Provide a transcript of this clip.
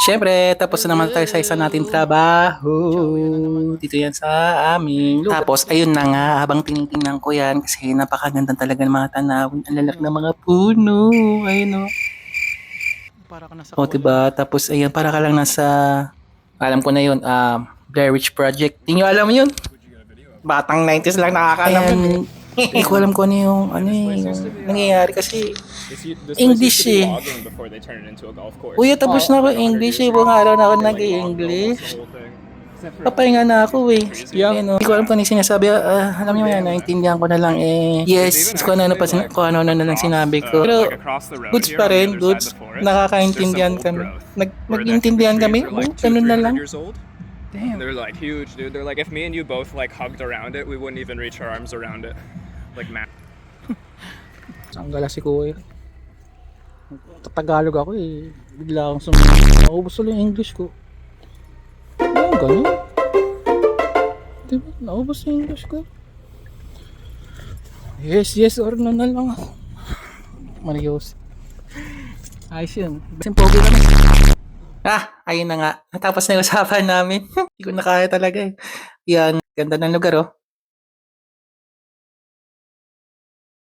Siyempre, tapos na naman tayo sa isa nating trabaho. Dito yan sa aming lugar. Tapos, ayun na nga, habang tinitingnan ko yan, kasi napakaganda talaga ng mga tanawin. Ang lalak ng mga puno. Ayun o. Para ka nasa O, diba? Tapos, ayun, para ka lang nasa, alam ko na yun, um, Blair Witch Project. Hindi nyo alam yun? Batang 90s lang nakakaalam yun. Hindi ko alam kung ano yung, ano eh, yung nangyayari kasi, English eh. logging before they turned it into a golf course. Uy, tapos na ako English eh. Buong araw na ako nag-English. Papahinga na ako eh. Yan, Hindi ko alam kung ano yung sinasabi. Ah, alam niyo yan, naintindihan ko na lang eh. Yes, kung ano, pa, kung ano na lang sinabi ko. Uh, Pero, goods pa rin, goods. Nakakaintindihan kami. Nag, nag-intindihan kami. Oh, ganun na 300 lang. old. They're like huge, dude. They're like if me and you both like hugged around it, we wouldn't even reach our arms around it. Like man. Sanggala si Kuya. Tagalog ako eh. Bigla akong sumunod. Naubos ulit yung English ko. Ano ganun? Diba? Naubos yung English ko. Yes, yes, or no na lang ako. Marios. Ayos yun. Kasing pogi kami. Ah, ayun na nga. Natapos na yung usapan namin. Hindi ko na kaya talaga eh. Yan, ganda ng lugar oh.